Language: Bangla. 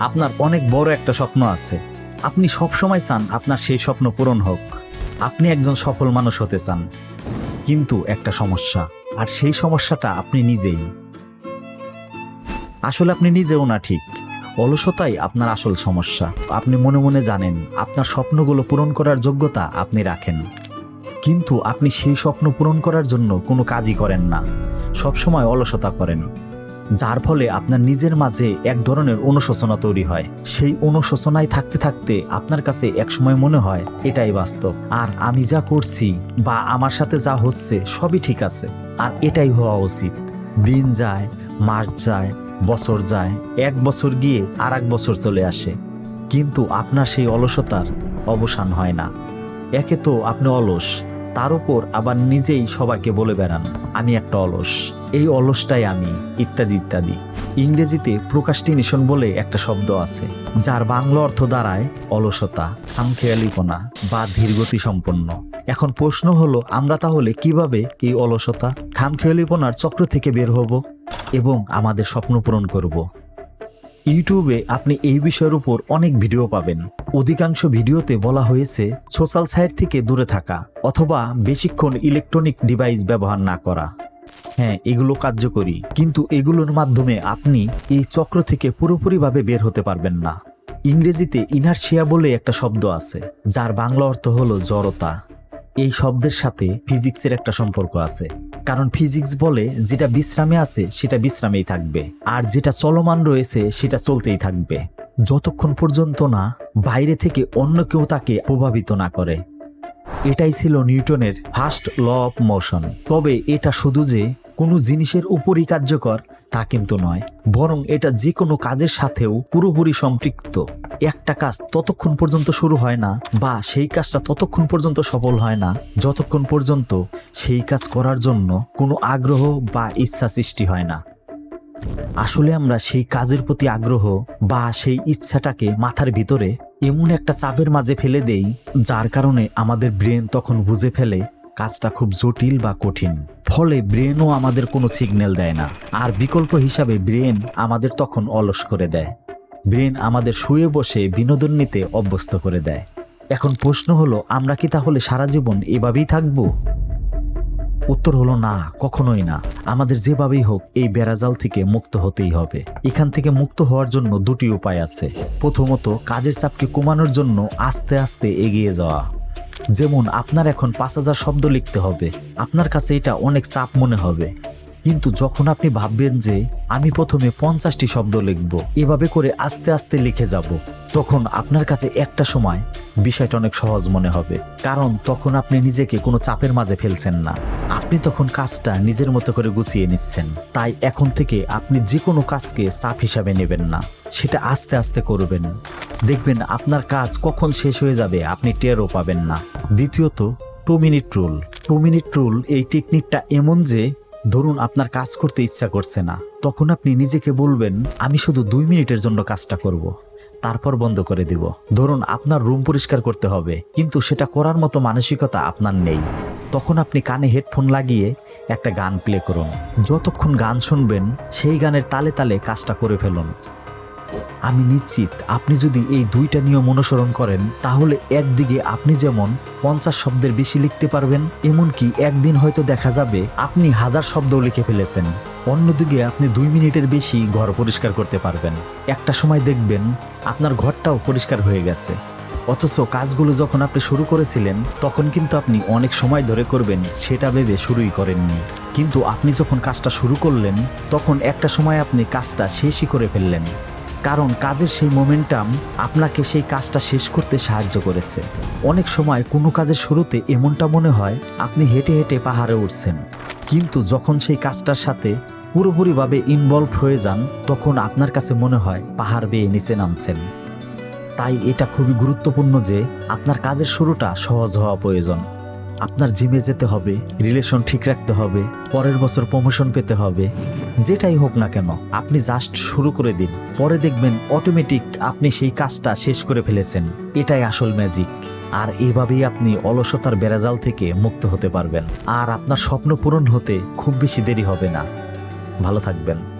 আপনার অনেক বড় একটা স্বপ্ন আছে। আপনি সব সময় চান আপনার সেই স্বপ্ন পূরণ হোক। আপনি একজন সফল মানুষ হতে চান। কিন্তু একটা সমস্যা, আর সেই সমস্যাটা আপনি নিজেই। আসলে আপনি নিজেও না ঠিক। অলসতাই আপনার আসল সমস্যা। আপনি মনে মনে জানেন, আপনার স্বপ্নগুলো পূরণ করার যোগ্যতা আপনি রাখেন। কিন্তু আপনি সেই স্বপ্ন পূরণ করার জন্য কোনো কাজই করেন না। সবসময় অলসতা করেন। যার ফলে আপনার নিজের মাঝে এক ধরনের অনুশোচনা তৈরি হয়। সেই অনুশোচনায় থাকতে থাকতে আপনার কাছে একসময় মনে হয়, এটাই বাস্তব। আর আমি যা করছি বা আমার সাথে যা হচ্ছে সবই ঠিক আছে। আর এটাই হওয়া উচিত। দিন যায়, মাস যায়, বছর যায়, এক বছর গিয়ে আর এক বছর চলে আসে। কিন্তু আপনার সেই অলসতার অবসান হয় না। একে তো আপনি অলস। তার উপর আবার নিজেই সবাইকে বলে বেড়ান, আমি একটা অলস। এই অলসটাই আমি, ইত্যাদি ইত্যাদি। ইংরেজিতে প্রোকাস্টিনেশন বলে একটা শব্দ আছে, যার বাংলা অর্থ দাঁড়ায় অলসতা, খামখেয়ালিপনা বা ধীরগতি সম্পন্ন এখন প্রশ্ন হলো, আমরা তাহলে কীভাবে এই অলসতা, খামখেয়ালিপনার চক্র থেকে বের হব এবং আমাদের স্বপ্ন পূরণ করব? ইউটিউবে আপনি এই বিষয়ের উপর অনেক ভিডিও পাবেন। অধিকাংশ ভিডিওতে বলা হয়েছে, সোশ্যাল সাইট থেকে দূরে থাকা অথবা বেশিক্ষণ ইলেকট্রনিক ডিভাইস ব্যবহার না করা। হ্যাঁ এগুলো কার্যকরী, কিন্তু এগুলোর মাধ্যমে আপনি এই চক্র থেকে পুরোপুরিভাবে বের হতে পারবেন না। ইংরেজিতে ইনারশিয়া বলে একটা শব্দ আছে, যার বাংলা অর্থ হলো জড়তা। এই শব্দের সাথে ফিজিক্সের একটা সম্পর্ক আছে। কারণ ফিজিক্স বলে যেটা বিশ্রামে আছে, সেটা বিশ্রামেই থাকবে। আর যেটা চলমান রয়েছে, সেটা চলতেই থাকবে। যতক্ষণ পর্যন্ত না বাইরে থেকে অন্য কেউ তাকে প্রভাবিত না করে। এটাই ছিল নিউটনের ফার্স্ট ল অফ মোশন। তবে এটা শুধু যে কোনো জিনিসের উপরই কার্যকর তা কিন্তু নয়, বরং এটা যে কোনো কাজের সাথেও পুরোপুরি সম্পৃক্ত। একটা কাজ ততক্ষণ পর্যন্ত শুরু হয় না বা সেই কাজটা ততক্ষণ পর্যন্ত সফল হয় না, যতক্ষণ পর্যন্ত সেই কাজ করার জন্য কোনো আগ্রহ বা ইচ্ছা সৃষ্টি হয় না। আসলে আমরা সেই কাজের প্রতি আগ্রহ বা সেই ইচ্ছাটাকে মাথার ভিতরে এমন একটা চাপের মাঝে ফেলে দেই, যার কারণে আমাদের ব্রেন তখন বুঝে ফেলে কাজটা খুব জটিল বা কঠিন। ফলে ব্রেনও আমাদের কোনো সিগন্যাল দেয় না, আর বিকল্প হিসাবে ব্রেন আমাদের তখন অলস করে দেয়। ব্রেন আমাদের শুয়ে বসে বিনোদন নিতে অভ্যস্ত করে দেয়। এখন প্রশ্ন হলো, আমরা কি তাহলে সারা জীবন এভাবেই থাকব? উত্তর হলো না, কখনোই না। আমাদের যেভাবেই হোক, এই বেড়াজাল থেকে মুক্ত হতেই হবে। এখান থেকে মুক্ত হওয়ার জন্য দুটি উপায় আছে। প্রথমত, কাজের চাপকে কমানোর জন্য আস্তে আস্তে এগিয়ে যাওয়া। যেমন, আপনার এখন পাঁচ হাজার শব্দ লিখতে হবে। আপনার কাছে এটা অনেক চাপ মনে হবে। কিন্তু যখন আপনি ভাববেন যে আমি প্রথমে পঞ্চাশটি শব্দ লিখব। এভাবে করে আস্তে আস্তে লিখে যাব। তখন আপনার কাছে একটা সময়, বিষয়টা অনেক সহজ মনে হবে। কারণ তখন আপনি নিজেকে কোনো চাপের মাঝে ফেলছেন না। আপনি তখন কাজটা নিজের মতো করে গুছিয়ে নিচ্ছেন। তাই এখন থেকে আপনি যে কোনো কাজকে চাপ হিসাবে নেবেন না। সেটা আস্তে আস্তে করবেন। দেখবেন আপনার কাজ কখন শেষ হয়ে যাবে আপনি টেরও পাবেন না। দ্বিতীয়ত two minute rule two minute rule এই টেকনিকটা এমন যে ধরুন আপনার কাজ করতে ইচ্ছা করছে না, তখন আপনি নিজেকে বলবেন, আমি শুধু দুই মিনিটের জন্য কাজটা করব। তারপর বন্ধ করে দিব। ধরুন আপনার রুম পরিষ্কার করতে হবে, কিন্তু সেটা করার মতো মানসিকতা আপনার নেই। তখন আপনি কানে হেডফোন লাগিয়ে একটা গান প্লে করুন। যতক্ষণ গান শুনবেন, সেই গানের তালে তালে কাজটা করে ফেলুন। আমি নিশ্চিত আপনি যদি এই দুইটা নিয়ম অনুসরণ করেন, তাহলে একদিকে আপনি যেমন পঞ্চাশ শব্দের বেশি লিখতে পারবেন, এমনকি একদিন হয়তো দেখা যাবে আপনি হাজার শব্দও লিখে ফেলেছেন। অন্যদিকে আপনি দুই মিনিটের বেশি ঘর পরিষ্কার করতে পারবেন। একটা সময় দেখবেন আপনার ঘরটাও পরিষ্কার হয়ে গেছে। অথচ কাজগুলো যখন আপনি শুরু করেছিলেন, তখন কিন্তু আপনি অনেক সময় ধরে করবেন, সেটা ভেবে শুরুই করেননি। কিন্তু আপনি যখন কাজটা শুরু করলেন, তখন একটা সময় আপনি কাজটা শেষই করে ফেললেন। কারণ কাজের সেই মোমেন্টাম আপনাকে সেই কাজটা শেষ করতে সাহায্য করেছে। অনেক সময় কোনো কাজের শুরুতে এমনটা মনে হয়, আপনি হেঁটে হেঁটে পাহাড়ে উঠছেন। কিন্তু যখন সেই কাজটার সাথে পুরোপুরিভাবে ইনভলভ হয়ে যান, তখন আপনার কাছে মনে হয় পাহাড় বেয়ে নিচে নামছেন। তাই এটা খুবই গুরুত্বপূর্ণ যে আপনার কাজের শুরুটা সহজ হওয়া প্রয়োজন। আপনার জিমে যেতে হবে রিলেশন ঠিক রাখতে হবে, পরের বছর প্রমোশন পেতে হবে, যেটাই হোক না কেন, আপনি জাস্ট শুরু করে দিন। পরে দেখবেন অটোমেটিক আপনি সেই কাজটা শেষ করে ফেলেছেন। এটাই আসল ম্যাজিক আর এভাবেই আপনি অলসতার বেড়াজাল থেকে মুক্ত হতে পারবেন। আর আপনার স্বপ্ন পূরণ হতে খুব বেশি দেরি হবে না। ভালো থাকবেন।